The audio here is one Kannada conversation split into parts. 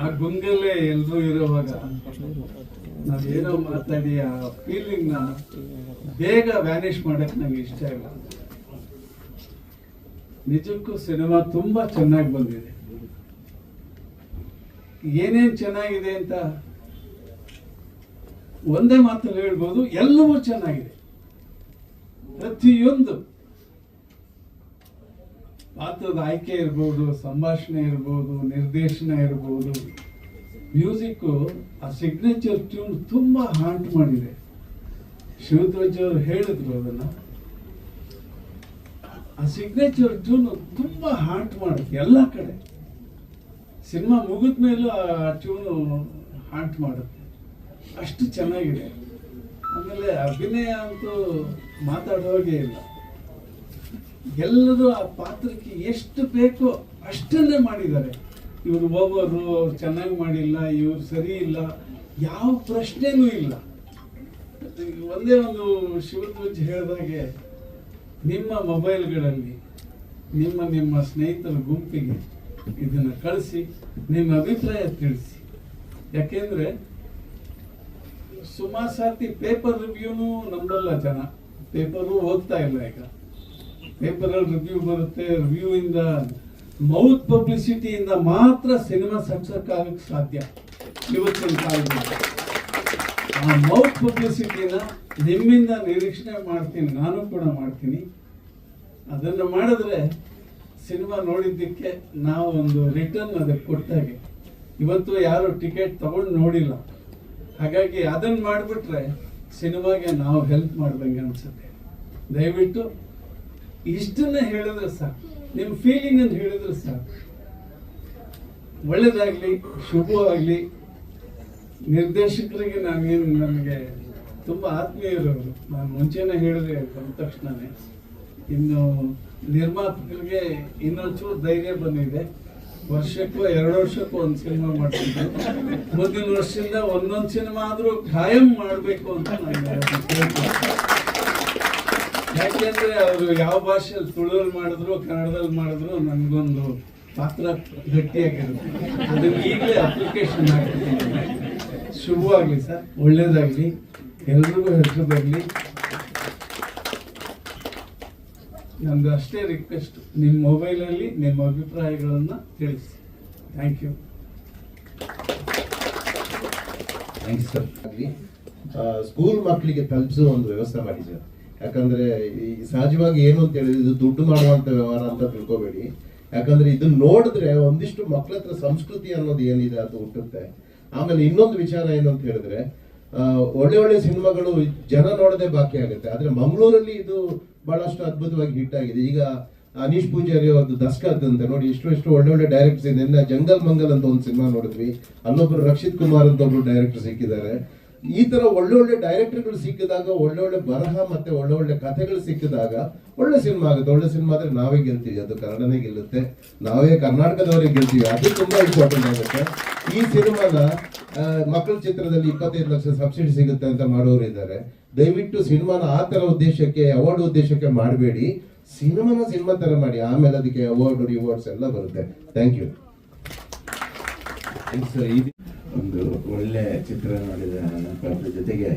ಆ ಗುಂಗಲ್ಲೇ ಎಲ್ರೂ ಇರುವಾಗ ನಾವೇನೋ ಮಾತಾಡಿ ಆ ಫೀಲಿಂಗ್ನ ಬೇಗ ವ್ಯಾನಿಷ್ ಮಾಡಕ್ ನಂಗೆ ಇಷ್ಟ ಇಲ್ಲ. ನಿಜಕ್ಕೂ ಸಿನಿಮಾ ತುಂಬಾ ಚೆನ್ನಾಗಿ ಬಂದಿದೆ. ಏನೇನ್ ಚೆನ್ನಾಗಿದೆ ಅಂತ ಒಂದೇ ಮಾತಲ್ಲಿ ಹೇಳ್ಬೋದು, ಎಲ್ಲವೂ ಚೆನ್ನಾಗಿದೆ. ಪ್ರತಿಯೊಂದು. ಪಾತ್ರದ ಆಯ್ಕೆ ಇರ್ಬೋದು, ಸಂಭಾಷಣೆ ಇರ್ಬೋದು, ನಿರ್ದೇಶನ ಇರ್ಬೋದು. ಮ್ಯೂಸಿಕ್ಕು ಆ ಸಿಗ್ನೇಚರ್ ಟ್ಯೂನ್ ತುಂಬ ಹಾಂಟ್ ಮಾಡಿದೆ. ಶಿವಧ್ವಜ್ ಅವರು ಹೇಳಿದ್ರು ಅದನ್ನ. ಆ ಸಿಗ್ನೇಚರ್ ಟ್ಯೂನ್ ತುಂಬಾ ಹಾಂಟ್ ಮಾಡುತ್ತೆ ಎಲ್ಲ ಕಡೆ. ಸಿನಿಮಾ ಮುಗಿದ ಮೇಲೂ ಆ ಟ್ಯೂನು ಹಾಂಟ್ ಮಾಡುತ್ತೆ. ಅಷ್ಟು ಚೆನ್ನಾಗಿದೆ. ಆಮೇಲೆ ಅಭಿನಯ ಅಂತೂ ಮಾತಾಡೋಗೇ ಇಲ್ಲ. ಎಲ್ಲರೂ ಆ ಪಾತ್ರಕ್ಕೆ ಎಷ್ಟು ಬೇಕೋ ಅಷ್ಟನ್ನೇ ಮಾಡಿದ್ದಾರೆ. ಇವರು ಒಬ್ಬರು, ಅವ್ರು ಚೆನ್ನಾಗಿ ಮಾಡಿಲ್ಲ, ಇವರು ಸರಿ ಇಲ್ಲ, ಯಾವ ಪ್ರಶ್ನೆನೂ ಇಲ್ಲ. ಒಂದೇ ಒಂದು ಶಿವಧ್ವಜ್ ಹೇಳಿದಾಗೆ, ನಿಮ್ಮ ಮೊಬೈಲ್ಗಳಲ್ಲಿ ನಿಮ್ಮ ನಿಮ್ಮ ಸ್ನೇಹಿತರ ಗುಂಪಿಗೆ ಇದನ್ನು ಕಳಿಸಿ, ನಿಮ್ಮ ಅಭಿಪ್ರಾಯ ತಿಳಿಸಿ. ಯಾಕೆಂದರೆ, ಸುಮಾರು ಸರ್ತಿ ಪೇಪರ್ ರಿವ್ಯೂನು ನಂಬಲ್ಲ ಜನ. ಪೇಪರು ಓದ್ತಾ ಇಲ್ಲ ಈಗ. ಪೇಪರ್ ಅಲ್ಲಿ ರಿವ್ಯೂ ಬರುತ್ತೆ ರಿವ್ಯೂ ಇಂದ ಮೌತ್ ಪಬ್ಲಿಸಿಟಿಯಿಂದ ಮಾತ್ರ ಸಿನಿಮಾ ಸಕ್ಸಸ್ ಆಗಕ್ಕೆ ಸಾಧ್ಯ. ಇವತ್ತಿನ ಕಾಲದಲ್ಲಿ. ಆ ಮೌತ್ ಪಬ್ಲಿಸಿಟಿನ ನಿಮ್ಮಿಂದ ನಿರೀಕ್ಷಣೆ ಮಾಡ್ತೀನಿ, ನಾನು ಕೂಡ ಮಾಡ್ತೀನಿ. ಅದನ್ನು ಮಾಡಿದ್ರೆ ಸಿನಿಮಾ ನೋಡಿದ್ದಕ್ಕೆ ನಾವು ಒಂದು ರಿಟರ್ನ್ ಅದಕ್ಕೆ ಕೊಟ್ಟಾಗೆ. ಇವತ್ತು ಯಾರು ಟಿಕೆಟ್ ತಗೊಂಡು ನೋಡಿಲ್ಲ. ಹಾಗಾಗಿ ಅದನ್ನು ಮಾಡಿಬಿಟ್ರೆ ಸಿನಿಮಾಗೆ ನಾವು ಹೆಲ್ಪ್ ಮಾಡ್ದಂಗೆ ಅನ್ಸುತ್ತೆ. ದಯವಿಟ್ಟು ಇಷ್ಟನ್ನ ಹೇಳಿದ್ರೆ ಸಾಕು. ನಿಮ್ಮ ಫೀಲಿಂಗ್ ಅಂತ ಹೇಳಿದ್ರೆ ಸಾಕು. ಒಳ್ಳೇದಾಗ್ಲಿ, ಶುಭವಾಗಲಿ. ನಿರ್ದೇಶಕರಿಗೆ ನಾನೇನು ನನಗೆ ತುಂಬ ಆತ್ಮೀಯರವರು. ನಾನು ಮುಂಚೆನೇ ಹೇಳಿದೆ ಬಂದ ತಕ್ಷಣನೇ. ಇನ್ನು ನಿರ್ಮಾಪಕರಿಗೆ ಇನ್ನೊಂಚೂರು ಧೈರ್ಯ ಬಂದಿದೆ. ವರ್ಷಕ್ಕೂ, ಎರಡು ವರ್ಷಕ್ಕೂ ಒಂದು ಸಿನಿಮಾ ಮಾಡ್ತಿದ್ದೆ ಮುಂದಿನ ವರ್ಷದಿಂದ ಒಂದೊಂದು ಸಿನಿಮಾ ಆದರೂ ಖಾಯಂ ಮಾಡಬೇಕು ಅಂತ ನಾನು ಯಾಕೆಂದ್ರೆ ಅವರು ಯಾವ ಭಾಷೆಯಲ್ಲಿ ತುಳುವಲ್ಲಿ ಮಾಡಿದ್ರು, ಕನ್ನಡದಲ್ಲಿ ಮಾಡಿದ್ರು, ನನಗೊಂದು ಪಾತ್ರ ಗಟ್ಟಿಯಾಗಿರುತ್ತೆ. ಅದು ಈಗಲೇ ಅಪ್ಲಿಕೇಶನ್ ಹಾಕಿದ್ದೀನಿ ಶುಭವಾಗಲಿ ಸರ್, ಒಳ್ಳೇದಾಗಲಿ. ಎಲ್ರಿಗೂ ಹೆಸರು ಬರಲಿ ನಂದು ಅಷ್ಟೇ ರಿಕ್ವೆಸ್ಟ್ ನಿಮ್ಮ ಮೊಬೈಲಲ್ಲಿ ನಿಮ್ಮ ಅಭಿಪ್ರಾಯಗಳನ್ನು ತಿಳಿಸಿ. ಥ್ಯಾಂಕ್ ಯು ಥ್ಯಾಂಕ್ಸ್ ಸರ್ ಆಗಲಿ ಸ್ಕೂಲ್ ಮಕ್ಕಳಿಗೆ ತಲುಪಿಸೋ ಒಂದು ವ್ಯವಸ್ಥೆ ಮಾಡಿ ಸರ್ ಯಾಕಂದ್ರೆ ಈ ಸಹಜವಾಗಿ ಏನು ಅಂತ ಹೇಳಿದ್ರೆ ಇದು ದುಡ್ಡು ಮಾಡುವಂತ ವ್ಯವಹಾರ ಅಂತ ತಿಳ್ಕೊಬೇಡಿ. ಯಾಕಂದ್ರೆ ಇದನ್ನ ನೋಡಿದ್ರೆ ಒಂದಿಷ್ಟು ಮಕ್ಕಳ ಹತ್ರ ಸಂಸ್ಕೃತಿ ಅನ್ನೋದು ಏನಿದೆ ಅದು ಹುಟ್ಟುತ್ತೆ. ಆಮೇಲೆ ಇನ್ನೊಂದು ವಿಚಾರ ಏನು ಅಂತ ಹೇಳಿದ್ರೆ ಒಳ್ಳೆ ಒಳ್ಳೆ ಸಿನಿಮಾಗಳು ಜನ ನೋಡದೆ ಬಾಕಿ ಆಗುತ್ತೆ. ಆದ್ರೆ ಮಂಗಳೂರಲ್ಲಿ ಇದು ಬಹಳಷ್ಟು ಅದ್ಭುತವಾಗಿ ಹಿಟ್ ಆಗಿದೆ. ಈಗ ಅನೀಶ್ ಪೂಜಾರಿ ಅವ್ರದ್ದು ದಸ್ಕತ್ ಅಂತ ನೋಡಿ, ಎಷ್ಟು ಎಷ್ಟು ಒಳ್ಳೆ ಒಳ್ಳೆ ಡೈರೆಕ್ಟರ್ಸ್ ಇದೆ. ಜಂಗಲ್ ಮಂಗಲ್ ಅಂತ ಒಂದು ಸಿನಿಮಾ ನೋಡಿದ್ವಿ. ಅಲ್ಲೊಬ್ರು ರಕ್ಷಿತ್ ಕುಮಾರ್ ಅಂತ ಒಬ್ರು ಡೈರೆಕ್ಟರ್ ಸಿಕ್ಕಿದ್ದಾರೆ. ಈ ತರ ಒಳ್ಳೆ ಒಳ್ಳೆ ಡೈರೆಕ್ಟರ್ಗಳು ಸಿಕ್ಕಿದಾಗ ಒಳ್ಳೆ ಒಳ್ಳೆ ಬರಹ ಮತ್ತೆ ಒಳ್ಳೆ ಒಳ್ಳೆ ಕಥೆಗಳು ಸಿಕ್ಕಿದಾಗ ಒಳ್ಳೆ ಸಿನಿಮಾ ಆಗುತ್ತೆ. ಒಳ್ಳೆ ಸಿನಿಮಾ ಆದ್ರೆ ನಾವೇ ಗೆಲ್ತೀವಿ. ಅದು ಕನ್ನಡನೇ ಗೆಲ್ಲುತ್ತೆ. ನಾವೇ ಕರ್ನಾಟಕದವರೇ ಗೆಲ್ತೀವಿ. ಅದು ತುಂಬಾ ಇಂಪಾರ್ಟೆಂಟ್ ಆಗುತ್ತೆ. ಈ ಸಿನಿಮಾನ ಮಕ್ಕಳ ಚಿತ್ರದಲ್ಲಿ ಇಪ್ಪತ್ತೈದು ಲಕ್ಷ ಸಬ್ಸಿಡಿ ಸಿಗುತ್ತೆ ಅಂತ ಮಾಡೋರು ಇದ್ದಾರೆ. ದಯವಿಟ್ಟು ಸಿನಿಮಾನ ಆ ತರ ಉದ್ದೇಶಕ್ಕೆ ಅವಾರ್ಡ್ ಉದ್ದೇಶಕ್ಕೆ ಮಾಡಬೇಡಿ. ಸಿನಿಮಾನ ಸಿನಿಮಾ ತರ ಮಾಡಿ. ಆಮೇಲೆ ಅದಕ್ಕೆ ಅವಾರ್ಡ್ ರಿವಾರ್ಡ್ಸ್ ಎಲ್ಲ ಬರುತ್ತೆ. ಥ್ಯಾಂಕ್ ಯು ಸರ್ ಈ ಒಂದು ಒಳ್ಳೆ ಚಿತ್ರ ನೋಡಿದ ನೆನಪಾದ ಜೊತೆಗೆ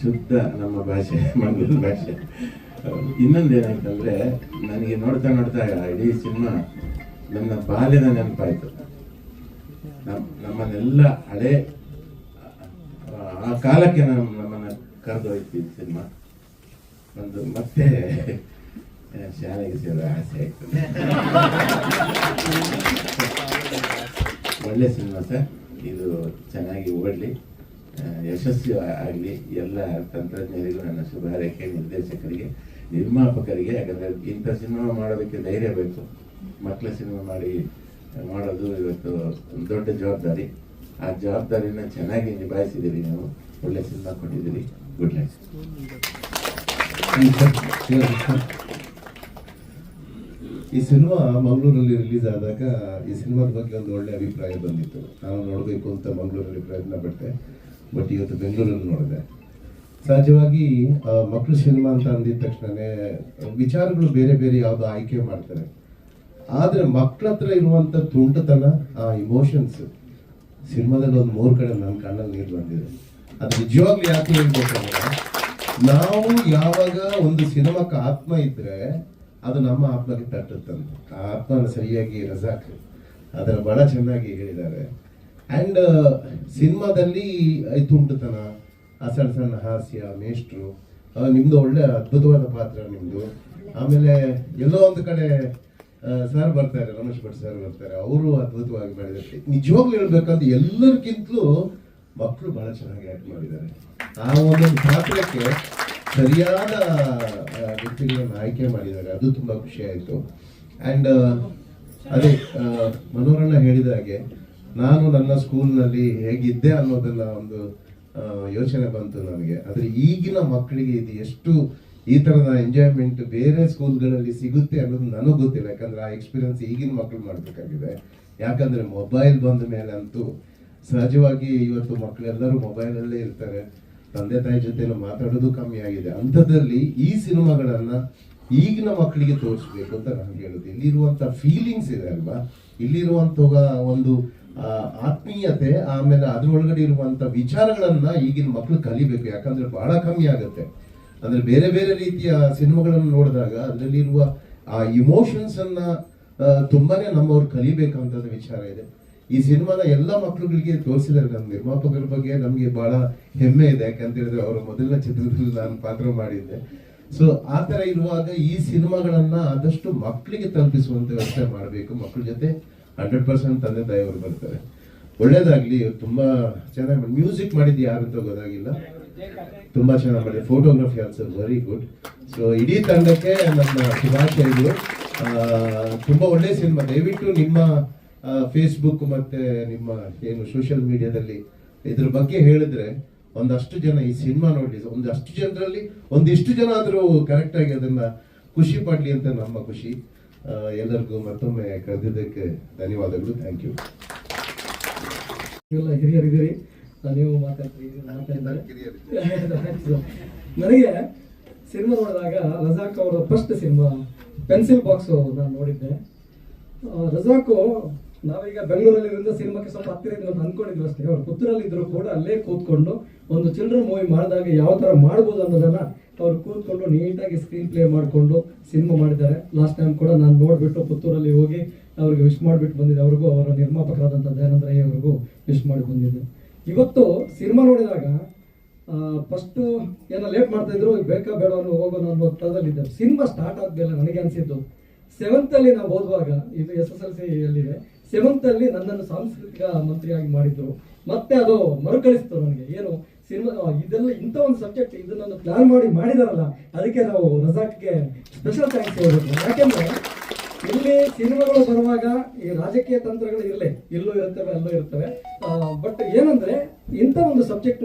ಶುದ್ಧ ನಮ್ಮ ಭಾಷೆ ಮಂಗಳೂರು ಭಾಷೆ. ಇನ್ನೊಂದು ನನಗೆ ನೋಡ್ತಾ ನೋಡ್ತಾ ಇಡೀ ಸಿನಿಮಾ ನನ್ನ ಬಾಲ್ಯದ ನೆನಪಾಯಿತು. ನಮ್ಮ ನಮ್ಮನ್ನೆಲ್ಲ ಹಳೆ ಆ, ಕಾಲಕ್ಕೆ ನಮ್ಮ ನಮ್ಮನ್ನ ಕರೆದೊಯ್ತು ಸಿನಿಮಾ. ಒಂದು ಮತ್ತೆ ಶಾಲೆಗೆ ಸೇರೋ ಆಸೆ ಆಯ್ತು. ಒಳ್ಳೆ ಸಿನಿಮಾ ಸರ್. ಇದು ಚೆನ್ನಾಗಿ ಓಡಲಿ. ಯಶಸ್ವಿ ಆಗಲಿ. ಎಲ್ಲ ತಂತ್ರಜ್ಞರಿಗೂ ನನ್ನ ಶುಭ ಹಾರೈಕೆ ನಿರ್ದೇಶಕರಿಗೆ, ನಿರ್ಮಾಪಕರಿಗೆ. ಯಾಕಂದರೆ ಇಂಥ ಸಿನಿಮಾ ಮಾಡೋದಕ್ಕೆ ಧೈರ್ಯ ಬೇಕು. ಮಕ್ಕಳ ಸಿನಿಮಾ ಮಾಡಿ, ಮಾಡೋದು ಇವತ್ತು ದೊಡ್ಡ ಜವಾಬ್ದಾರಿ. ಆ ಜವಾಬ್ದಾರಿನ ಚೆನ್ನಾಗಿ ನಿಭಾಯಿಸಿದ್ದೀರಿ ನೀವು. ಒಳ್ಳೆ ಸಿನಿಮಾ ಕೊಟ್ಟಿದ್ದೀರಿ. ಗುಡ್ ಲೈಫ್ ಈ ಸಿನಿಮಾ ಮಂಗಳೂರಲ್ಲಿ ರಿಲೀಸ್ ಆದಾಗ ಈ ಸಿನಿಮಾದ ಬಗ್ಗೆ ಒಂದು ಒಳ್ಳೆ ಅಭಿಪ್ರಾಯ ಬಂದಿತ್ತು. ನಾನು ನೋಡಬೇಕು ಅಂತ ಮಂಗಳೂರಲ್ಲಿ ಪ್ರಯತ್ನ ಪಟ್ಟೆ ಬಟ್ ಇವತ್ತು ಬೆಂಗಳೂರಲ್ಲಿ ನೋಡಿದೆ. ಸಹಜವಾಗಿ ಮಕ್ಕಳು ಸಿನಿಮಾ ಅಂತ ಅಂದಿದ ತಕ್ಷಣವೇ ವಿಚಾರಗಳು ಬೇರೆ ಬೇರೆ ಯಾವ್ದು ಆಯ್ಕೆ ಮಾಡ್ತಾರೆ. ಆದರೆ ಮಕ್ಕಳ ಹತ್ರ ಇರುವಂತ ತುಂಟತನ, ಆ ಇಮೋಷನ್ಸ್ ಸಿನಿಮಾದಲ್ಲಿ ಒಂದು ಮೂರು ಕಡೆ ನನ್ನ ಕಣ್ಣಲ್ಲಿ ನೀರು ಬಂದಿದೆ. ಅದು ನಿಜವಾಗ್ಲೂ ಯಾಕೆ ಹೇಳ್ಬೇಕಂದ್ರೆ ನಾವು ಯಾವಾಗ ಒಂದು ಸಿನಿಮಾಕ್ಕೆ ಆತ್ಮ ಇದ್ರೆ ಅದು ನಮ್ಮ ಆತ್ಮಕ್ಕೆ ತಟ್ಟುತ್ತಂತೆ ಆ ಆತ್ಮನ ಸರಿಯಾಗಿ ರಜಾಕ್ ಅದರ ಬಹಳ ಚೆನ್ನಾಗಿ ಹೇಳಿದ್ದಾರೆ. ಆ್ಯಂಡ್ ಸಿನಿಮಾದಲ್ಲಿ ತುಂಟುತನ ಆ ಸಣ್ಣ ಸಣ್ಣ ಹಾಸ್ಯ, ಮೇಷ್ಟ್ರು ನಿಮ್ಮದು ಒಳ್ಳೆ ಅದ್ಭುತವಾದ ಪಾತ್ರ ನಿಮ್ಮದು ಆಮೇಲೆ ಎಲ್ಲೋ ಒಂದು ಕಡೆ ಸರ್ ಬರ್ತಾರೆ, ರಮೇಶ್ ಭಟ್ ಸರ್ ಬರ್ತಾರೆ. ಅವರು ಅದ್ಭುತವಾಗಿ ಮಾಡಿದ್ದಾರೆ. ನಿಜವಾಗ್ಲೂ ಹೇಳ್ಬೇಕಂದ್ರೆ ಎಲ್ಲರಿಗಿಂತಲೂ ಮಕ್ಕಳು ಬಹಳ ಚೆನ್ನಾಗಿ ಆಕ್ಟ್ ಮಾಡಿದ್ದಾರೆ. ಆ ಒಂದೊಂದು ಪಾತ್ರಕ್ಕೆ ಸರಿಯಾದ ವ್ಯಕ್ತಿಗಳನ್ನು ಆಯ್ಕೆ ಮಾಡಿದ್ದಾರೆ. ಅದು ತುಂಬ ಖುಷಿ ಆಯ್ತು. ಅಂಡ್ ಅದೇ ಮನೋರಣ್ಣ ಹೇಳಿದ ಹಾಗೆ, ನಾನು ನನ್ನ ಸ್ಕೂಲ್ನಲ್ಲಿ ಹೇಗಿದ್ದೆ ಅನ್ನೋದನ್ನ ಒಂದು ಯೋಚನೆ ಬಂತು ನನಗೆ. ಆದರೆ ಈಗಿನ ಮಕ್ಕಳಿಗೆ ಇದು ಎಷ್ಟು ಈ ಥರದ ಎಂಜಾಯ್ಮೆಂಟ್ ಬೇರೆ ಸ್ಕೂಲ್ಗಳಲ್ಲಿ ಸಿಗುತ್ತೆ ಅನ್ನೋದು ನನಗೆ ಗೊತ್ತಿಲ್ಲ. ಯಾಕಂದ್ರೆ ಆ ಎಕ್ಸ್ಪೀರಿಯನ್ಸ್ ಈಗಿನ ಮಕ್ಕಳು ಮಾಡಬೇಕಾಗಿದೆ. ಯಾಕಂದ್ರೆ ಮೊಬೈಲ್ ಬಂದ ಮೇಲೆ ಅಂತೂ ಸಹಜವಾಗಿ ಇವತ್ತು ಮಕ್ಕಳೆಲ್ಲರೂ ಮೊಬೈಲಲ್ಲೇ ಇರ್ತಾರೆ. ತಂದೆ ತಾಯಿ ಜೊತೆ ಮಾತಾಡೋದು ಕಮ್ಮಿ ಆಗಿದೆ. ಅಂಥದ್ರಲ್ಲಿ ಈ ಸಿನಿಮಾಗಳನ್ನ ಈಗಿನ ಮಕ್ಕಳಿಗೆ ತೋರಿಸ್ಬೇಕು ಅಂತ ನಾನು ಹೇಳುದು. ಇಲ್ಲಿರುವಂತ ಫೀಲಿಂಗ್ಸ್ ಇದೆ ಅಲ್ವಾ? ಇಲ್ಲಿರುವಂತ ಒಂದು ಆತ್ಮೀಯತೆ, ಆಮೇಲೆ ಅದ್ರೊಳಗಡೆ ಇರುವಂತ ವಿಚಾರಗಳನ್ನ ಈಗಿನ ಮಕ್ಕಳು ಕಲಿಬೇಕು. ಯಾಕಂದ್ರೆ ಬಹಳ ಕಮ್ಮಿ ಆಗುತ್ತೆ. ಅಂದ್ರೆ ಬೇರೆ ಬೇರೆ ರೀತಿಯ ಸಿನಿಮಾಗಳನ್ನು ನೋಡಿದಾಗ ಅದರಲ್ಲಿರುವ, ಆ ಇಮೋಷನ್ಸ್ ಅನ್ನ ತುಂಬಾನೇ ನಮ್ಮವ್ರು ಕಲಿಬೇಕಂತ ವಿಚಾರ ಇದೆ. ಈ ಸಿನಿಮಾನ ಎಲ್ಲ ಮಕ್ಕಳುಗಳಿಗೆ ತೋರಿಸಿದ್ದಾರೆ ನಮ್ಮ ನಿರ್ಮಾಪಕರ ಬಗ್ಗೆ. ನಮಗೆ ಬಹಳ ಹೆಮ್ಮೆ ಇದೆ. ಯಾಕಂತ ಹೇಳಿದ್ರೆ ಅವರ ಮೊದಲನೇ ಚಿತ್ರದಲ್ಲಿ ನಾನು ಪಾತ್ರ ಮಾಡಿದ್ದೆ. ಸೊ ಆ ತರ ಇರುವಾಗ ಈ ಸಿನಿಮಾಗಳನ್ನ ಆದಷ್ಟು ಮಕ್ಕಳಿಗೆ ತಲುಪಿಸುವಂತ ವ್ಯವಸ್ಥೆ ಮಾಡಬೇಕು. ಮಕ್ಕಳ ಜೊತೆ ಹಂಡ್ರೆಡ್ ಪರ್ಸೆಂಟ್ ತಂದೆ ತಾಯಿಯವರು ಬರ್ತಾರೆ. ಒಳ್ಳೇದಾಗ್ಲಿ. ತುಂಬಾ ಚೆನ್ನಾಗಿ ಮ್ಯೂಸಿಕ್ ಮಾಡಿದ್ದು ಯಾರು ಅಂತ ಗೊತ್ತಾಗಿಲ್ಲ. ತುಂಬಾ ಚೆನ್ನಾಗಿ ಮಾಡಿದೆ photography also very good so ಇಡೀ ತಂಡಕ್ಕೆ ನಮ್ಮ ಶುಭಾಶಯಗಳು. ತುಂಬ ತುಂಬಾ ಒಳ್ಳೆ ಸಿನಿಮಾ. ದಯವಿಟ್ಟು ನಿಮ್ಮ ಫೇಸ್ಬುಕ್ ಮತ್ತೆ ನಿಮ್ಮ ಏನು ಸೋಷಿಯಲ್ ಮೀಡಿಯಾದಲ್ಲಿ ಇದ್ರ ಬಗ್ಗೆ ಹೇಳಿದ್ರೆ ಒಂದಷ್ಟು ಜನ ಈ ಸಿನಿಮಾ ನೋಡಿ, ಒಂದಷ್ಟು ಜನರಲ್ಲಿ ಒಂದಿಷ್ಟು ಜನ ಆದ್ರೂ ಕರೆಕ್ಟ್ ಆಗಿ ಅದನ್ನ ಖುಷಿ ಪಡ್ಲಿ ಅಂತ ನಮ್ಮ ಖುಷಿ. ಎಲ್ಲರಿಗೂ ಮತ್ತೊಮ್ಮೆ ಕರೆದಿದ್ದಕ್ಕೆ ಧನ್ಯವಾದಗಳು. ಥ್ಯಾಂಕ್ ಯು ಎಲ್ಲ ಹಿರಿಯರಿದ್ದೀರಿ ನೀವು ಮಾತಾಡ್ತೀರಿ ನನಗೆ ಸಿನಿಮಾ ನೋಡಿದಾಗ ರಜಾಕ್ ಅವರ ಫಸ್ಟ್ ಸಿನಿಮಾ ಪೆನ್ಸಿಲ್ ಬಾಕ್ಸು ನಾನು ನೋಡಿದ್ದೆ. ರಜಾಕು ನಾವೀಗ ಬೆಂಗಳೂರಲ್ಲಿರೋದ್ರಿಂದ ಸಿನಿಮಾಕ್ಕೆ ಸ್ವಲ್ಪ ಹತ್ತಿರ ಅಂತ ಅನ್ಕೊಂಡಿದ್ವಿ ಅಷ್ಟೇ. ಅವ್ರು ಪುತ್ತೂರಲ್ಲಿ ಇದ್ರು ಕೂಡ ಅಲ್ಲೇ ಕೂತ್ಕೊಂಡು ಒಂದು ಚಿಲ್ಡ್ರನ್ ಮೂವಿ ಮಾಡಿದಾಗ ಯಾವ ಥರ ಮಾಡ್ಬೋದು ಅನ್ನೋದನ್ನ ಅವ್ರು ಕೂತ್ಕೊಂಡು ನೀಟಾಗಿ ಸ್ಕ್ರೀನ್ ಪ್ಲೇ ಮಾಡಿಕೊಂಡು ಸಿನಿಮಾ ಮಾಡಿದ್ದಾರೆ. ಲಾಸ್ಟ್ ಟೈಮ್ ಕೂಡ ನಾನು ನೋಡಿಬಿಟ್ಟು ಪುತ್ತೂರಲ್ಲಿ ಹೋಗಿ ಅವ್ರಿಗೆ ವಿಶ್ ಮಾಡಿಬಿಟ್ಟು ಬಂದಿದ್ದೆ. ಅವ್ರಿಗೂ ಅವರ ನಿರ್ಮಾಪಕರಾದಂಥ ದಯಾನಂದ ರೈ ಅವ್ರಿಗೂ ವಿಶ್ ಮಾಡಿ ಬಂದಿದ್ದೆ. ಇವತ್ತು ಸಿನಿಮಾ ನೋಡಿದಾಗ ಫಸ್ಟು ಏನೋ ಲೇಟ್ ಮಾಡ್ತಾ ಇದ್ರು, ಬೇಕಾ ಬೇಡ ಅನ್ನೋ ಹೋಗೋಣ ಅನ್ನೋ ಇದ್ದಾರೆ. ಸಿನಿಮಾ ಸ್ಟಾರ್ಟ್ ಆದ್ಮೇಲೆ ನನಗೆ ಅನಿಸಿದ್ದು ಸೆವೆಂತ್ ಅಲ್ಲಿ ನಾವು ಓದುವಾಗ ಇದು ಎಸ್ ಎಸ್ ಎಲ್ ಸಿ ಅಲ್ಲಿದೆ. ಸೆವೆಂತ್ ಅಲ್ಲಿ ನನ್ನನ್ನು ಸಾಂಸ್ಕೃತಿಕ ಮಂತ್ರಿಯಾಗಿ ಮಾಡಿದ್ರು. ಮತ್ತೆ ಅದು ಮರುಕಳಿಸ್ತು ನನಗೆ. ಏನು ಸಿನಿಮಾ ಇದೆಲ್ಲ ಇಂಥ ಒಂದು ಸಬ್ಜೆಕ್ಟ್ ಇದನ್ನ ಪ್ಲಾನ್ ಮಾಡಿ ಮಾಡಿದಾರಲ್ಲ, ಅದಕ್ಕೆ ನಾವು ರಜಾಕ್ಗೆ ಸ್ಪೆಷಲ್ ಥ್ಯಾಂಕ್ಸ್ ಹೇಳಬೇಕು. ಯಾಕೆಂದ್ರೆ ಇಲ್ಲಿ ಸಿನಿಮಾಗಳು ಬರುವಾಗ ಈ ರಾಜಕೀಯ ತಂತ್ರಗಳು ಇರಲಿ, ಇಲ್ಲೂ ಇರ್ತವೆ ಅಲ್ಲೂ ಇರ್ತವೆ ಬಟ್ ಏನಂದ್ರೆ ಇಂಥ ಒಂದು ಸಬ್ಜೆಕ್ಟ್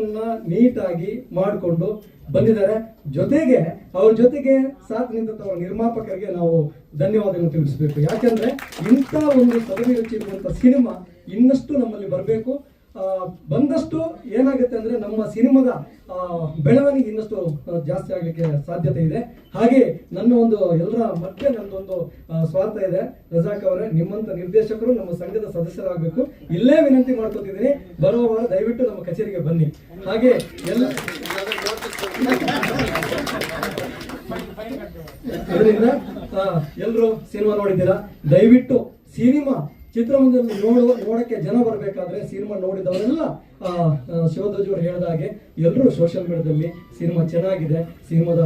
ನೀಟಾಗಿ ಮಾಡಿಕೊಂಡು ಬಂದಿದ್ದಾರೆ. ಜೊತೆಗೆ ಅವ್ರ ಜೊತೆಗೆ ಸಾಥ್ ನಿಂತ ನಿರ್ಮಾಪಕರಿಗೆ ನಾವು ಧನ್ಯವಾದಗಳನ್ನು ತಿಳಿಸಬೇಕು ಯಾಕೆಂದ್ರೆ ಇಂಥ ಒಂದು ಪದವಿ ರುಚಿ ಇರುವಂತ ಸಿನಿಮಾ ಇನ್ನಷ್ಟು ನಮ್ಮಲ್ಲಿ ಬರಬೇಕು ಬಂದಷ್ಟು ಏನಾಗುತ್ತೆ ಅಂದ್ರೆ ನಮ್ಮ ಸಿನಿಮಾದ ಬೆಳವಣಿಗೆ ಇನ್ನಷ್ಟು ಜಾಸ್ತಿ ಆಗಲಿಕ್ಕೆ ಸಾಧ್ಯತೆ ಇದೆ ಹಾಗೆ ನನ್ನ ಒಂದು ಎಲ್ಲರ ಮಧ್ಯೆ ನನ್ನದೊಂದು ಸ್ವಾರ್ಥ ಇದೆ ರಜಾಕ್ ಅವರೇ ನಿಮ್ಮಂತ ನಿರ್ದೇಶಕರು ನಮ್ಮ ಸಂಘದ ಸದಸ್ಯರಾಗಬೇಕು ಇಲ್ಲೇ ವಿನಂತಿ ಮಾಡ್ಕೊತಿದ್ದೀನಿ ಬರುವ ವಾರ ದಯವಿಟ್ಟು ನಮ್ಮ ಕಚೇರಿಗೆ ಬನ್ನಿ ಹಾಗೆ ಎಲ್ಲ ಅದರಿಂದ ಎಲ್ಲರೂ ಸಿನಿಮಾ ನೋಡಿದ್ದೀರಾ? ದಯವಿಟ್ಟು ಸಿನಿಮಾ ಚಿತ್ರಮಂದಿರದಲ್ಲಿ ನೋಡುವ ನೋಡಕ್ಕೆ ಜನ ಬರಬೇಕಾದ್ರೆ ಸಿನಿಮಾ ನೋಡಿದವರೆಲ್ಲ ಆ, ಆ, ಶಿವಧ್ವಜ್ ಅವರು ಹೇಳಿದ ಹಾಗೆ ಎಲ್ಲರೂ ಸೋಷಿಯಲ್ ಮೀಡಿಯಾದಲ್ಲಿ ಸಿನಿಮಾ ಚೆನ್ನಾಗಿದೆ. ಸಿನಿಮಾದ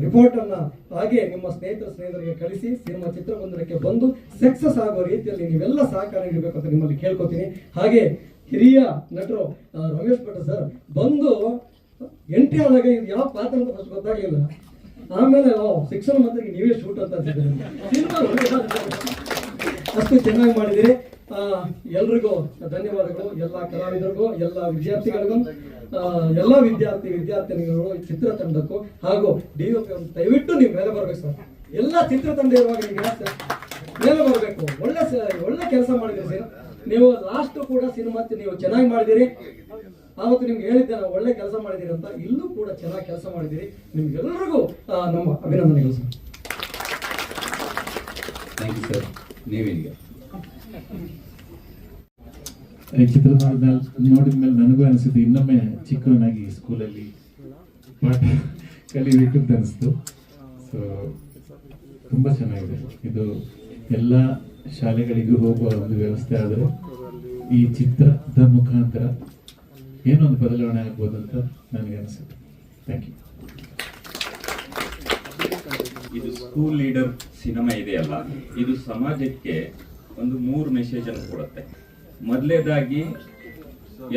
ರಿಪೋರ್ಟ್ ಅನ್ನ ಹಾಗೆ ನಿಮ್ಮ ಸ್ನೇಹಿತರ ಸ್ನೇಹಿತರಿಗೆ ಕಳಿಸಿ ಸಿನಿಮಾ ಚಿತ್ರಮಂದಿರಕ್ಕೆ ಬಂದು ಸಕ್ಸಸ್ ಆಗೋ ರೀತಿಯಲ್ಲಿ ನೀವೆಲ್ಲ ಸಹಕಾರ ನೀಡಬೇಕು ಅಂತ ನಿಮ್ಮಲ್ಲಿ ಕೇಳ್ಕೊತೀನಿ. ಹಾಗೆ ಹಿರಿಯ ನಟರು ರಮೇಶ್ ಭಟ್ ಸರ್ ಬಂದು ಎಂಟ್ರಿ ಆದಾಗ ಯಾವ ಪಾತ್ರ ಅಂತ ಫಸ್ಟ್ ಗೊತ್ತಾಗಲಿಲ್ಲ. ಆಮೇಲೆ ಶಿಕ್ಷಣ ಮಂತ್ರಿಗೆ ನೀವೇ ಶೂಟ್ ಅಂತ ಅಷ್ಟು ಚೆನ್ನಾಗಿ ಮಾಡಿದಿರಿ ಎಲ್ರಿಗೂ ಧನ್ಯವಾದಗಳು, ಎಲ್ಲ ಕಲಾವಿದರಿಗೂ, ಎಲ್ಲ ವಿದ್ಯಾರ್ಥಿಗಳಿಗೂ ಎಲ್ಲ ವಿದ್ಯಾರ್ಥಿ, ವಿದ್ಯಾರ್ಥಿನಿಗಳು ಚಿತ್ರತಂಡಕ್ಕೂ ಹಾಗೂ ಡಿ ದಯವಿಟ್ಟು ನೀವು ಮೇಲೆ ಬರಬೇಕು ಸರ್. ಎಲ್ಲ ಚಿತ್ರತಂಡ ಇರುವಾಗ ನೀವು? ಮೇಲೆ ಬರಬೇಕು. ಒಳ್ಳೆ ಒಳ್ಳೆ ಕೆಲಸ ಮಾಡಿದಿರಿ ಸರ್. ನೀವು ಲಾಸ್ಟ್ ಕೂಡ ಸಿನಿಮಾ ನೀವು ಚೆನ್ನಾಗಿ ಮಾಡಿದಿರಿ ಆವತ್ತು ನಿಮ್ಗೆ ಹೇಳಿದ್ದೆ ನಾವು ಒಳ್ಳೆ ಕೆಲಸ ಮಾಡಿದಿರಿ ಅಂತ ಇಲ್ಲೂ ಕೂಡ ಚೆನ್ನಾಗಿ ಕೆಲಸ ಮಾಡಿದಿರಿ ನಿಮ್ಗೆಲ್ಲರಿಗೂ ನಮ್ಮ ಅಭಿನಂದನೆಗಳು ಸರ್. ಥ್ಯಾಂಕ್ ಯು ಸರ್ ನೀವಿಗೆ ನೋಡಿದ ಮೇಲೆ ನನಗೂ ಅನಿಸಿದ್ದು ಇನ್ನೊಮ್ಮೆ ಚಿಕ್ಕವನಾಗಿ ಸ್ಕೂಲಲ್ಲಿ ಪಾಠ ಕಲಿಬೇಕು ಅಂತ ಅನಿಸ್ತು. ಸೊ ತುಂಬ ಚೆನ್ನಾಗಿದೆ. ಇದು ಎಲ್ಲ ಶಾಲೆಗಳಿಗೂ ಹೋಗುವ ಒಂದು ವ್ಯವಸ್ಥೆ ಆದರೆ ಈ ಚಿತ್ರದ ಮುಖಾಂತರ ಏನೊಂದು ಬದಲಾವಣೆ ಆಗ್ಬೋದು ಅಂತ ನನಗೆ ಅನಿಸುತ್ತೆ. ಥ್ಯಾಂಕ್ ಯು ಇದು ಸ್ಕೂಲ್ ಲೀಡರ್ ಸಿನಿಮಾ ಇದೆಯಲ್ಲ, ಇದು ಸಮಾಜಕ್ಕೆ ಒಂದು ಮೂರು ಮೆಸೇಜ್ ಅನ್ನು ಕೊಡುತ್ತೆ. ಮೊದಲೇದಾಗಿ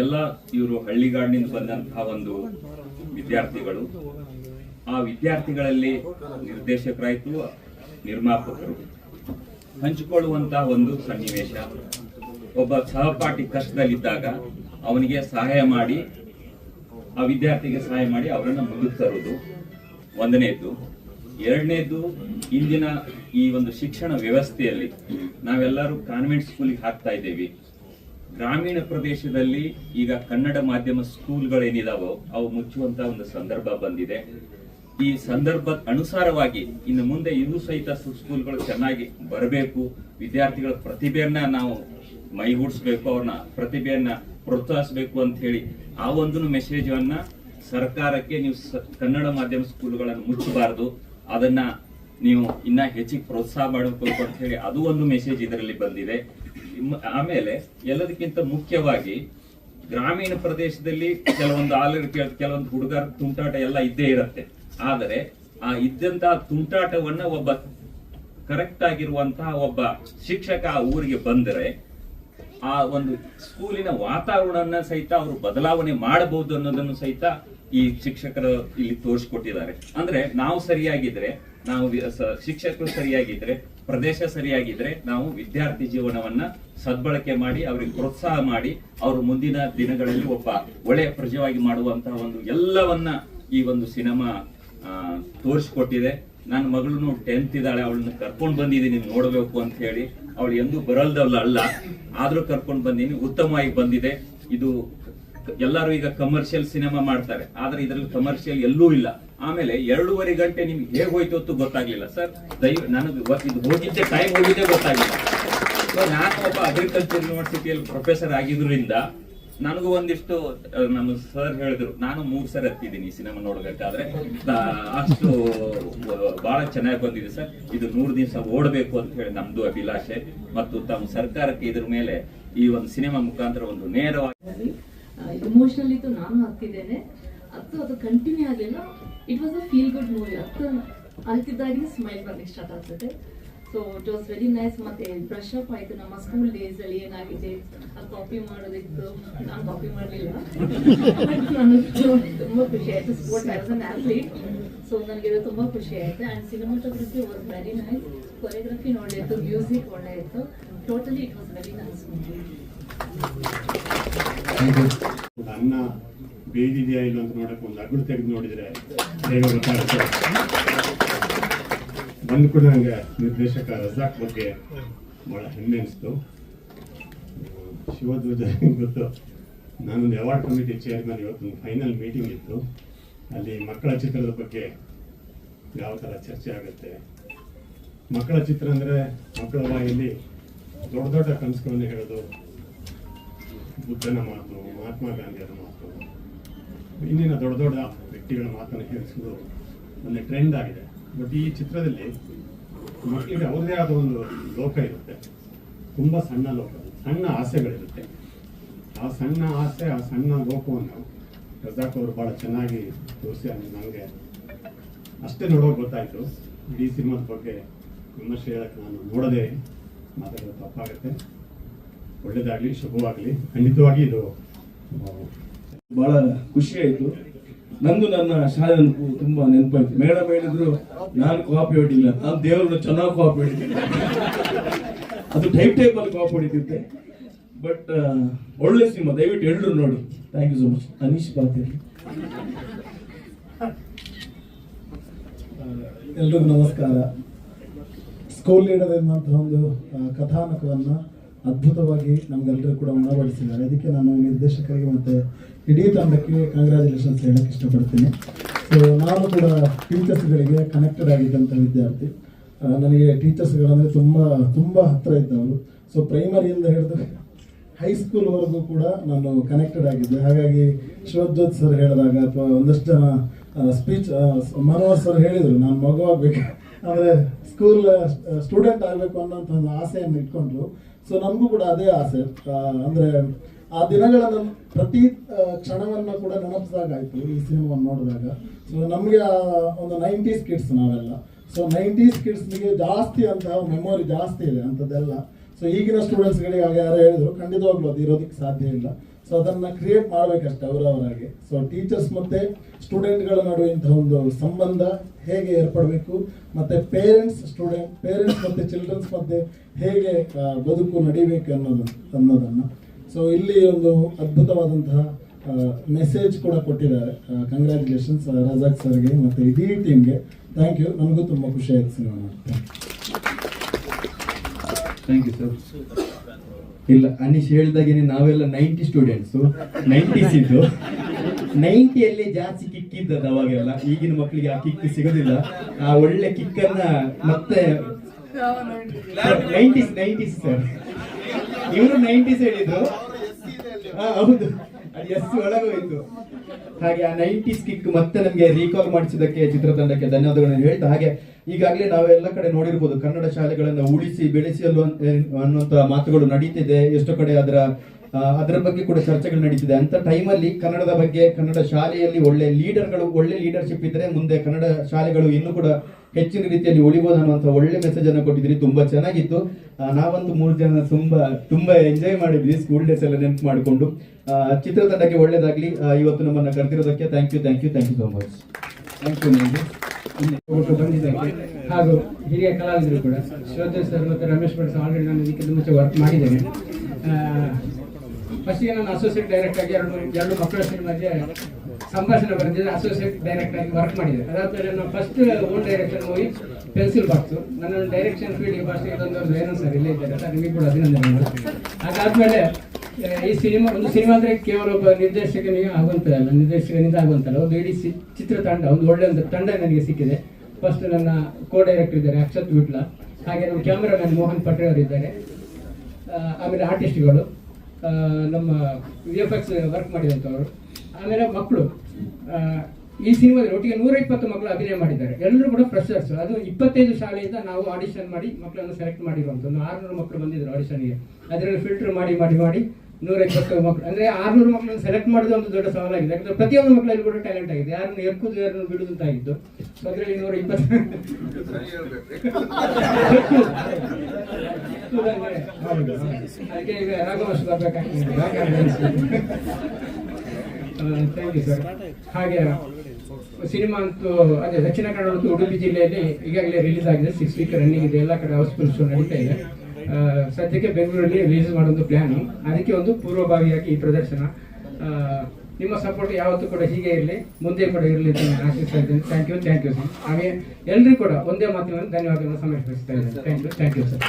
ಎಲ್ಲ ಇವರು ಹಳ್ಳಿಗಾಡಿನಿಂದ ಬಂದಂತಹ ಒಂದು ವಿದ್ಯಾರ್ಥಿಗಳು, ಆ ವಿದ್ಯಾರ್ಥಿಗಳಲ್ಲಿ ನಿರ್ದೇಶಕರಾಯಿತು, ನಿರ್ಮಾಪಕರು. ಹಂಚಿಕೊಳ್ಳುವಂತಹ ಒಂದು ಸನ್ನಿವೇಶ. ಒಬ್ಬ ಸಹಪಾಠಿ ಕಷ್ಟದಲ್ಲಿದ್ದಾಗ ಅವನಿಗೆ ಸಹಾಯ ಮಾಡಿ, ಆ ವಿದ್ಯಾರ್ಥಿಗೆ ಸಹಾಯ ಮಾಡಿ ಅವರನ್ನ ಮುಂದಕ್ಕೆ ತರುವುದು ಒಂದನೇದ್ದು. ಎರಡನೇದ್ದು, ಇಂದಿನ ಈ ಒಂದು ಶಿಕ್ಷಣ ವ್ಯವಸ್ಥೆಯಲ್ಲಿ ನಾವೆಲ್ಲರೂ ಕಾನ್ವೆಂಟ್ ಸ್ಕೂಲಿಗೆ ಹಾಕ್ತಾ ಇದ್ದೇವೆ. ಗ್ರಾಮೀಣ ಪ್ರದೇಶದಲ್ಲಿ ಈಗ ಕನ್ನಡ ಮಾಧ್ಯಮ ಸ್ಕೂಲ್ಗಳೇನಿದಾವೋ, ಅವು ಮುಚ್ಚುವಂತ ಒಂದು ಸಂದರ್ಭ ಬಂದಿದೆ. ಈ ಸಂದರ್ಭ ಅನುಸಾರವಾಗಿ ಇನ್ನು ಮುಂದೆ ಇನ್ನೂ ಸಹಿತ ಸ್ಕೂಲ್ಗಳು ಚೆನ್ನಾಗಿ ಬರಬೇಕು. ವಿದ್ಯಾರ್ಥಿಗಳ ಪ್ರತಿಭೆಯನ್ನ ನಾವು ಮೈಗೂಡಿಸ್ಬೇಕು. ಅವ್ರನ್ನ ಪ್ರತಿಭೆಯನ್ನ ಪ್ರೋತ್ಸಾಹಿಸಬೇಕು ಅಂತ ಹೇಳಿ ಆ ಒಂದು ಮೆಸೇಜ್ ಅನ್ನ ಸರ್ಕಾರಕ್ಕೆ ನೀವು ಕನ್ನಡ ಮಾಧ್ಯಮ ಸ್ಕೂಲ್ಗಳನ್ನು ಮುಚ್ಚಬಾರದು. ಅದನ್ನ ನೀವು ಇನ್ನ ಹೆಚ್ಚಿಗೆ ಪ್ರೋತ್ಸಾಹ ಮಾಡಬೇಕು ಅಂತ ಹೇಳಿ ಅದು ಒಂದು ಮೆಸೇಜ್ ಇದರಲ್ಲಿ ಬಂದಿದೆ. ಆಮೇಲೆ ಎಲ್ಲದಕ್ಕಿಂತ ಮುಖ್ಯವಾಗಿ ಗ್ರಾಮೀಣ ಪ್ರದೇಶದಲ್ಲಿ ಕೆಲವೊಂದು ಆಲರಿ ಕೆಲವೊಂದು ಹುಡುಗರ ತುಂಟಾಟ ಎಲ್ಲ ಇದ್ದೇ ಇರುತ್ತೆ. ಆದರೆ ಆ ಇದ್ದಂತಹ ತುಂಟಾಟವನ್ನ ಒಬ್ಬ ಕರೆಕ್ಟ್ ಆಗಿರುವಂತಹ ಒಬ್ಬ ಶಿಕ್ಷಕ ಆ ಊರಿಗೆ ಬಂದರೆ ಆ ಒಂದು ಸ್ಕೂಲಿನ ವಾತಾವರಣ ಸಹಿತ ಅವರು ಬದಲಾವಣೆ ಮಾಡಬಹುದು ಅನ್ನೋದನ್ನು ಸಹಿತ ಈ ಶಿಕ್ಷಕರು ಇಲ್ಲಿ ತೋರಿಸ್ಕೊಟ್ಟಿದ್ದಾರೆ. ಅಂದ್ರೆ ನಾವು ಸರಿಯಾಗಿದ್ರೆ, ನಾವು ಶಿಕ್ಷಕರು ಸರಿಯಾಗಿದ್ರೆ, ಪ್ರದೇಶ ಸರಿಯಾಗಿದ್ರೆ ನಾವು ವಿದ್ಯಾರ್ಥಿ ಜೀವನವನ್ನ ಸದ್ಬಳಕೆ ಮಾಡಿ, ಅವರಿಗೆ ಪ್ರೋತ್ಸಾಹ ಮಾಡಿ, ಅವರು ಮುಂದಿನ ದಿನಗಳಲ್ಲಿ ಒಬ್ಬ ಒಳ್ಳೆಯ ಪ್ರಜೆವಾಗಿ ಮಾಡುವಂತಹ ಒಂದು ಎಲ್ಲವನ್ನ ಈ ಒಂದು ಸಿನಿಮಾ ತೋರಿಸ್ಕೊಟ್ಟಿದೆ. ನನ್ನ ಮಗಳನ್ನು ಟೆಂತ್ ಇದ್ದಾಳೆ, ಅವಳನ್ನ ಕರ್ಕೊಂಡು ಬಂದಿದ್ದೀನಿ ನೋಡಬೇಕು ಅಂತ ಹೇಳಿ. ಅವಳು ಎಂದೂ ಬರಲ್ದವಲ್ಲ ಅಲ್ಲ. ಆದ್ರೂ ಕರ್ಕೊಂಡು ಬಂದೀನಿ ಉತ್ತಮವಾಗಿ ಬಂದಿದೆ. ಇದು ಎಲ್ಲರೂ ಈಗ ಕಮರ್ಷಿಯಲ್ ಸಿನಿಮಾ ಮಾಡ್ತಾರೆ. ಆದ್ರೆ ಇದ್ರಲ್ಲಿ ಕಮರ್ಷಿಯಲ್ ಎಲ್ಲೂ ಇಲ್ಲ. ಆಮೇಲೆ ಎರಡೂವರೆ ಗಂಟೆ ನಿಮ್ಗೆ ಹೇಗೆ ಹೋಯ್ತು ಅಂತ ಗೊತ್ತಾಗ್ಲಿಲ್ಲ. ಸರ್ ದಯ ನನಗೆ ಇದು ಹೋಗಿದ್ದೆ ಟೈಮ್ ಹೋಗಿದ್ದೆ ಗೊತ್ತಾಗಿಲ್ಲ ನಾನು ಒಬ್ಬ ಅಗ್ರಿಕಲ್ಚರ್ ಯೂನಿವರ್ಸಿಟಿಯಲ್ಲಿ ಪ್ರೊಫೆಸರ್ ಆಗಿದ್ರಿಂದ ನನಗೂ ಒಂದಿಷ್ಟು ನಮ್ಮ ಸರ್ ಹೇಳಿದ್ರು, ನಾನು ಮೂರ್ ಸರ್ ಹತ್ತಿದ್ದೀನಿ ಸಿನಿಮಾ ನೋಡ್ಬೇಕಾದ್ರೆ ಅಷ್ಟು ಬಹಳ ಚೆನ್ನಾಗಿ ಬಂದಿದೆ ಸರ್ ಇದು ನೂರು ದಿವಸ ಓಡಬೇಕು ಅಂತ ಹೇಳಿ ನಮ್ದು ಅಭಿಲಾಷೆ. ಮತ್ತು ತಮ್ಮ ಸರ್ಕಾರಕ್ಕೆ ಇದ್ರ ಮೇಲೆ ಈ ಒಂದು ಸಿನಿಮಾ ಮುಖಾಂತರ ಒಂದು ನೇರವಾಗಿ ಇಮೋಷನಲ್ ಇತ್ತು ನಾನು ಹತ್ತಿದ್ದೇನೆ ಅಷ್ಟು ಅದು ಕಂಟಿನ್ಯೂ ಆಗಲಿಲ್ಲ. It was a feel good movie ಅಷ್ಟು ಅಳ್ತಿದ್ದಾಗೆ ಸ್ಮೈಲ್ ಬರ್ಲಿಕ್ಕೆ ಸ್ಟಾರ್ಟ್ ಆಗ್ತದೆ. So it was very nice ಮತ್ತೆ ಬ್ರಷ್ ಅಪ್ ಆಯ್ತು. ನಮ್ಮ ಸ್ಕೂಲ್ ಡೇಸ್ ಅಲ್ಲಿ ಏನಾಗಿದೆ? ಅದು ಕಾಪಿ ಮಾಡೋದಿತ್ತು. ನಾನು ಕಾಪಿ ಮಾಡಲಿಲ್ಲ. ನನಗೆ ತುಂಬಾ ಖುಷಿ ಆಯ್ತು. Sport as an athlete so ನನಗೆ ತುಂಬಾ ಖುಷಿ ಆಯ್ತು. And cinematography was very nice choreography ಒಳ್ಳೆ ಇತ್ತು ಮ್ಯೂಸಿಕ್ ಒಳ್ಳೆ ಇತ್ತು totally it was very nice ಅನ್ನ ಬೇದಿದೆಯಾ ಇಲ್ಲ ಅಂತ ನೋಡಕ್ಕೆ ಒಂದು ಅಗುಳು ತೆಗೆದು ನೋಡಿದ್ರೆ ಹೇಗೆ ಗೊತ್ತಾಗುತ್ತೆ? ಬಂದು ಕೂಡ ನನಗೆ ನಿರ್ದೇಶಕ ರಜಾಕ್ ಬಗ್ಗೆ ಭಾಳ ಹೆಮ್ಮೆ ಅನಿಸ್ತು. ಶಿವಧ್ವಜ ಗೊತ್ತು, ನಾನೊಂದು ಅವಾರ್ಡ್ ಕಮಿಟಿ ಚೇರ್ಮನ್ ಇವತ್ತೊಂದು ಫೈನಲ್ ಮೀಟಿಂಗ್ ಇತ್ತು. ಅಲ್ಲಿ ಮಕ್ಕಳ ಚಿತ್ರದ ಬಗ್ಗೆ ಯಾವ ಥರ ಚರ್ಚೆ ಆಗುತ್ತೆ? ಮಕ್ಕಳ ಚಿತ್ರ ಅಂದರೆ ಮಕ್ಕಳ ಬಾಯಲ್ಲಿ ದೊಡ್ಡ ದೊಡ್ಡ ಕನಸುಗಳನ್ನು ಹೇಳೋದು. ಬುದ್ಧನ ಮಾತು, ಮಹಾತ್ಮ ಗಾಂಧಿಯವರ ಮಾತು, ಇನ್ನೇನು ದೊಡ್ಡ ದೊಡ್ಡ ವ್ಯಕ್ತಿಗಳ ಮಾತನ್ನು ಹೇಳಿಸೋದು ಒಂದು ಟ್ರೆಂಡ್ ಆಗಿದೆ. ಬಟ್ ಈ ಚಿತ್ರದಲ್ಲಿ ಮಕ್ಕಳಿಗೆ ಅವ್ರದೇ ಆದ ಒಂದು ಲೋಕ ಇರುತ್ತೆ. ತುಂಬ ಸಣ್ಣ ಲೋಕ, ಸಣ್ಣ ಆಸೆಗಳಿರುತ್ತೆ. ಆ ಸಣ್ಣ ಆಸೆ, ಆ ಸಣ್ಣ ಲೋಕವನ್ನು ರಜಾಕ್ ಅವರು ಭಾಳ ಚೆನ್ನಾಗಿ ತೋರಿಸಿ ನನಗೆ ಅಷ್ಟೇ ನೋಡೋಕೆ ಗೊತ್ತಾಯಿತು. ಇಡೀ ಸಿನಿಮಾದ ಬಗ್ಗೆ ವಿಮರ್ಶೆ ಹೇಳಕ್ಕೆ ನಾನು ನೋಡದೆ ಮಾತಾಡೋದು ತಪ್ಪಾಗುತ್ತೆ. ಒಳ್ಳೇದಾಗಲಿ, ಶುಭವಾಗಲಿ. ಖಂಡಿತವಾಗಿ ಇದು ಭಾಳ ಬಹಳ ಖುಷಿ ಆಯ್ತು. ನಂದು ನನ್ನ ಶಾಲೆ ತುಂಬಾ ನೆನಪಾಯ್ತು ಮೇಡಮ್ ಹೇಳಿದ್ರು ನಾನು ಕಾಪಿ ಹೊಡಿಲ್ಲ ನಾನು ದೇವ್ರನ್ನ ಚೆನ್ನಾಗಿ ಕಾಪಿ ಹೊಡಿತೀನಿ. ಅದು ಟೈಪ್ ಟೈಪ್ ಅಲ್ಲಿ ಕಾಪಿ ಹೊಡಿತಿದ್ದೆ. ಬಟ್ ಒಳ್ಳೆ ಸಿನಿಮಾ. ದಯವಿಟ್ಟು ಎಲ್ಲರೂ ನೋಡಿ. Thank you so much Aneesh ಪಾತ್ರ. ಎಲ್ರಿಗೂ ನಮಸ್ಕಾರ. ಸ್ಕೂಲ್ ಲೀಡರ್ ಎನ್ನುವಂತಹ ಒಂದು ಕಥಾನಕವನ್ನು ಅದ್ಭುತವಾಗಿ ನಮ್ಗೆಲ್ಲರೂ ಕೂಡ ಉಣಬಡಿಸಿದ್ದಾರೆ ಅದಕ್ಕೆ ನಾನು ನಿರ್ದೇಶಕರಿಗೆ ಮತ್ತು ಇಡೀ ತಂಡಕ್ಕೆ ಕಂಗ್ರ್ಯಾಚುಲೇಷನ್ಸ್ ಹೇಳಕ್ಕೆ ಇಷ್ಟಪಡ್ತೀನಿ. ಸೊ ನಾನು ಕೂಡ ಟೀಚರ್ಸ್ಗಳಿಗೆ ಕನೆಕ್ಟೆಡ್ ಆಗಿದ್ದಂಥ ವಿದ್ಯಾರ್ಥಿ. ನನಗೆ ಟೀಚರ್ಸ್ಗಳಂದರೆ ತುಂಬ ತುಂಬ ಹತ್ತಿರ ಇದ್ದವರು. ಸೊ ಪ್ರೈಮರಿಯಿಂದ ಹಿಡಿದು ಹೈಸ್ಕೂಲ್ವರೆಗೂ ಕೂಡ ನಾನು ಕನೆಕ್ಟೆಡ್ ಆಗಿದ್ದೆ. ಹಾಗಾಗಿ ಶಿವಜ್ಯೋತ್ ಸರ್ ಹೇಳಿದಾಗ ಅಥವಾ ಒಂದಷ್ಟು ಜನ ಸ್ಪೀಚ್ ಮನೋಹರ್ ಸರ್ ಹೇಳಿದರು, ನಾನು ಮಗುವಾಗಬೇಕು. ಅಂದರೆ ಸ್ಕೂಲ್ ಸ್ಟೂಡೆಂಟ್ ಆಗಬೇಕು ಅನ್ನೋಂಥ ಒಂದು ಆಸೆಯನ್ನು ಇಟ್ಕೊಂಡ್ರು. ಸೊ ನಮಗೂ ಕೂಡ ಅದೇ ಆಸೆ. ಅಂದ್ರೆ ಆ ದಿನಗಳನ್ನು ಪ್ರತಿ ಕ್ಷಣವನ್ನ ಕೂಡ ನೆನಪಿಸಿದಾಗಾಯಿತು ಈ ಸಿನಿಮಾವನ್ನು ನೋಡಿದಾಗ. ಸೊ ನಮಗೆ ಒಂದು ನೈಂಟೀಸ್ ಕಿಡ್ಸ್ ನಾವೆಲ್ಲ. ಸೊ ನೈಂಟೀಸ್ ಕಿಡ್ಸ್ಗೆ ಜಾಸ್ತಿ ಅಂತ ಮೆಮೊರಿ ಜಾಸ್ತಿ ಇದೆ ಅಂಥದ್ದೆಲ್ಲ ಸೊ ಈಗಿನ ಸ್ಟೂಡೆಂಟ್ಸ್ಗಳಿಗೆ ಯಾರು ಹೇಳಿದ್ರು, ಖಂಡಿತವಾಗ್ಲೂ ಅದು ಇರೋದಕ್ಕೆ ಸಾಧ್ಯ ಇಲ್ಲ. ಸೊ ಅದನ್ನು ಕ್ರಿಯೇಟ್ ಮಾಡ್ಬೇಕಷ್ಟೇ ಅವರವರಾಗಿ ಸೊ ಟೀಚರ್ಸ್ ಮತ್ತೆ ಸ್ಟೂಡೆಂಟ್ಗಳ ನಡುವೆ ಇಂತಹ ಒಂದು ಸಂಬಂಧ ಹೇಗೆ ಏರ್ಪಡಬೇಕು, ಮತ್ತೆ ಪೇರೆಂಟ್ಸ್ ಸ್ಟೂಡೆಂಟ್ ಪೇರೆಂಟ್ಸ್ ಮತ್ತೆ ಚಿಲ್ಡ್ರನ್ಸ್ ಮಧ್ಯೆ ಹೇಗೆ ಬದುಕು ನಡಿಬೇಕು ಅನ್ನೋದು, ಅನ್ನೋದನ್ನು. ಸೊ ಇಲ್ಲಿ ಒಂದು ಅದ್ಭುತವಾದಂತಹ ಮೆಸೇಜ್ ಕೂಡ ಕೊಟ್ಟಿದ್ದಾರೆ. ಕಂಗ್ರ್ಯಾಚುಲೇಷನ್ಸ್ ರಜಾಕ್ ಸರ್ಗೆ ಮತ್ತೆ ಇಡೀ ಟೀಮ್ಗೆ ಥ್ಯಾಂಕ್ ಯು ನನಗೂ ತುಂಬ ಖುಷಿ ಆಯ್ತು ಸಿನಿಮಾ ಥ್ಯಾಂಕ್ ಯು ಸರ್ ಇಲ್ಲ, ಅನೀಶ್ ಹೇಳ್ದಾಗೇನೆ ನಾವೆಲ್ಲ ನೈಂಟಿ ಸ್ಟೂಡೆಂಟ್ಸು ನೈಂಟೀಸ್ ಇದ್ದು ನೈಂಟಿಯಲ್ಲಿ ಜಾಸ್ತಿ ಕಿಕ್ ಇದ್ದದ್ದು ಅವಾಗೆಲ್ಲ. ಈಗಿನ ಮಕ್ಕಳಿಗೆ ಆ ಕಿಕ್ ಸಿಗೋದಿಲ್ಲ. ಆ ಒಳ್ಳೆ ಕಿಕ್ ಅನ್ನ ಮತ್ತೆ ನೈಂಟೀಸ್ ನೈಂಟೀಸ್ ಸರ್ ಇವರು ನೈಂಟೀಸ್ ಹೇಳಿದ್ರು ಹೌದು. ಹಾಗೆ ಆ ನೈಂಟೀಸ್ ಕಿಕ್ ಮತ್ತೆ ನಮಗೆ ರೀಕಾಲ್ ಮಾಡಿಸಿದಕ್ಕೆ ಚಿತ್ರತಂಡಕ್ಕೆ ಧನ್ಯವಾದಗಳನ್ನು ಹೇಳ್ತಾ, ಹಾಗೆ ಈಗಾಗಲೇ ನಾವೆಲ್ಲ ಕಡೆ ನೋಡಿರ್ಬೋದು ಕನ್ನಡ ಶಾಲೆಗಳನ್ನು ಉಳಿಸಿ, ಬೆಳೆಸಿ ಅನ್ನುವ- ಅನ್ನುವಂತ ಮಾತುಗಳು ನಡೀತಿದೆ. ಎಷ್ಟೋ ಕಡೆ ಅದರ ಅದರ ಬಗ್ಗೆ ಕೂಡ ಚರ್ಚೆಗಳು ನಡೀತಿದೆ. ಅಂತ ಟೈಮಲ್ಲಿ ಕನ್ನಡದ ಬಗ್ಗೆ, ಕನ್ನಡ ಶಾಲೆಯಲ್ಲಿ ಒಳ್ಳೆ ಲೀಡರ್ಗಳು ಒಳ್ಳೆ ಲೀಡರ್ಶಿಪ್ ಇದ್ರೆ ಮುಂದೆ ಕನ್ನಡ ಶಾಲೆಗಳು ಇನ್ನೂ ಕೂಡ ಹೆಚ್ಚಿನ ರೀತಿಯಲ್ಲಿ ಉಳಿಬಹುದು ಅನ್ನುವಂತ ಒಳ್ಳೆ ಮೆಸೇಜ್ ಅನ್ನು ಕೊಟ್ಟಿದ್ರಿ ತುಂಬಾ ಚೆನ್ನಾಗಿತ್ತು. ನಾವಂತೂ ಮೂರು ಜನ ತುಂಬಾ ತುಂಬಾ ಎಂಜಾಯ್ ಮಾಡಿದ್ವಿ ಸ್ಕೂಲ್ ಡೇಸ್ ಎಲ್ಲ ನೆನಪು ಮಾಡಿಕೊಂಡು. ಚಿತ್ರತಂಡಕ್ಕೆ ಒಳ್ಳೇದಾಗ್ಲಿ. ಇವತ್ತು ನಮ್ಮನ್ನ ಕರೆದಿರೋದಕ್ಕೆ thank you thank you thank you so much thank you ಬಂದಿದ್ದಕ್ಕೆ ಹಾಗೂ ಹಿರಿಯ ಕಲಾವಿದರು ಕೂಡ. ಶ್ರೋತ ಸರ್ ಮತ್ತು ರಮೇಶ್ ಭಟ್ ಸರ್ ಆಲ್ರೆಡಿ ನಾನು ಇದಕ್ಕೆ ಮುಂಚೆ ವರ್ಕ್ ಮಾಡಿದ್ದೇನೆ. ಫಸ್ಟಿಗೆ ನಾನು ಅಸೋಸಿಯೇಟ್ ಡೈರೆಕ್ಟ್ ಆಗಿ ಎರಡು ಎರಡು ಮಕ್ಕಳ ಸಿನಿಮಾಗೆ ಸಂಭಾಷಣೆ ಬರೆದಿದ್ದೆ ಅಸೋಸಿಯೇಟ್ ಡೈರೆಕ್ಟ್ ಆಗಿ ವರ್ಕ್ ಮಾಡಿದೆ ಅದಾದ್ಮೇಲೆ ನಾನು ಫಸ್ಟ್ ಓನ್ ಡೈರೆಕ್ಷನ್ ಹೋಗಿ ಪೆನ್ಸಿಲ್ ಬಾಕ್ಸು ನನ್ನ ಡೈರೆಕ್ಷನ್ ಫೀಲ್ಡ್ ಭಾಷೆಗೆ ತಂದವರು ಏನೋ ಸರ್, ಇಲ್ಲೇ ಇದ್ದಾರೆ. ಸರ್, ನಿಮಗೆ ಕೂಡ ಮಾಡ್ತೀನಿ. ಅದಾದ್ಮೇಲೆ ಈ ಸಿನಿಮಾ, ಒಂದು ಸಿನಿಮಾ ಅಂದರೆ ಕೇವಲ ಒಬ್ಬ ನಿರ್ದೇಶಕನಿಗೆ ಆಗುವಂತಲ್ಲ ನಿರ್ದೇಶಕನಿಂದ ಆಗುವಂತಲ್ಲ ಒಂದು ಇಡೀ ಸಿ- ಚಿತ್ರತಂಡ ಒಂದು ಒಳ್ಳೆ ಒಂದು ತಂಡ ನನಗೆ ಸಿಕ್ಕಿದೆ. ಫಸ್ಟ್ ನನ್ನ ಕೋ ಡೈರೆಕ್ಟರ್ ಇದ್ದಾರೆ, ಅಕ್ಷತ್ ವಿಟ್ಲ. ಹಾಗೆ ನಮ್ಮ ಕ್ಯಾಮ್ರಾಮನ್ ಮೋಹನ್ ಪಟೇಲ್ ಅವರು ಇದ್ದಾರೆ ಆಮೇಲೆ ಆರ್ಟಿಸ್ಟ್ಗಳು ನಮ್ಮ ವಿ ಎಫ್ ಎಕ್ಸ್ ವರ್ಕ್ ಮಾಡಿದಂಥವ್ರು. ಆಮೇಲೆ ಮಕ್ಕಳು ಈ ಸಿನಿಮಾದಲ್ಲಿ ಒಟ್ಟಿಗೆ ನೂರ ಇಪ್ಪತ್ತು ಮಕ್ಕಳು ಅಭಿನಯ ಮಾಡಿದ್ದಾರೆ. ಎಲ್ಲರೂ ಕೂಡ ಫ್ರೆಶರ್ಸ್ ಅದು ಇಪ್ಪತ್ತೈದು ಶಾಲೆಯಿಂದ ನಾವು ಆಡಿಷನ್ ಮಾಡಿ ಮಕ್ಕಳನ್ನು ಸೆಲೆಕ್ಟ್ ಮಾಡಿರುವಂಥದ್ದು. ಆರುನೂರು ಮಕ್ಕಳು ಬಂದಿದ್ರು ಆಡಿಷನ್ಗೆ ಅದರಲ್ಲಿ ಫಿಲ್ಟರ್ ಮಾಡಿ ಮಾಡಿ ಮಾಡಿ ನೂರ ಇಪ್ಪತ್ತು ಮಕ್ಕಳು. ಅಂದ್ರೆ ಆರ್ನೂರು ಮಕ್ಕಳನ್ನು ಸೆಲೆಕ್ಟ್ ಮಾಡೋದು ಒಂದು ದೊಡ್ಡ ಸವಾಲಾಗಿದೆ. ಯಾಕಂದ್ರೆ ಪ್ರತಿಯೊಂದು ಮಕ್ಕಳಲ್ಲಿ ಕೂಡ ಟ್ಯಾಲೆಂಟ್ ಆಗಿದೆ. ಯಾರನ್ನು ಎಕ್ಕುದು ಯಾರನ್ನು ಬಿಡುದು ಅದರಲ್ಲಿ ನೂರ ಇಪ್ಪತ್ತು. ಅದಕ್ಕೆ ಈಗ ರಾಘವಶ್ ಬರ್ಬೇಕಾಗ್ತದೆ. ಥ್ಯಾಂಕ್ ಯು ಸರ್ ಹಾಗೆ ಸಿನಿಮಾ ಅಂತೂ, ಅದೇ ದಕ್ಷಿಣ ಕನ್ನಡ ಮತ್ತು ಉಡುಪಿ ಜಿಲ್ಲೆಯಲ್ಲಿ ಈಗಾಗಲೇ ರಿಲೀಸ್ ಆಗಿದೆ. ಸಿಕ್ಸ್ ವೀಕ್ ರನ್ನಿಂಗ್ ಇದೆ. ಎಲ್ಲ ಕಡೆ ಹೌಸ್ಫುಲ್ ಶೋ ನಡೀತಾ ಇದೆ. ಸದ್ಯಕ್ಕೆ ಬೆಂಗಳೂರಲ್ಲಿ ರಿಲೀಸ್ ಮಾಡೋದು ಪ್ಲ್ಯಾನು ಅದಕ್ಕೆ ಒಂದು ಪೂರ್ವಭಾವಿಯಾಗಿ ಈ ಪ್ರದರ್ಶನ. ನಿಮ್ಮ ಸಪೋರ್ಟ್ ಯಾವತ್ತೂ ಕೂಡ ಹೀಗೆ ಇರಲಿ. ಮುಂದೆ ಕೂಡ ಇರಲಿ ಅಂತ ನಾನು ಆಶಿಸ್ತಾ ಇದ್ದೇನೆ. Thank you thank you sir ಹಾಗೆ ಎಲ್ಲರಿಗೂ ಕೂಡ ಒಂದೇ ಮಾತಿನಲ್ಲಿ ಧನ್ಯವಾದಗಳನ್ನು ಸಮರ್ಪಿಸ್ತಾ ಇದ್ದೇನೆ. Thank you thank you sir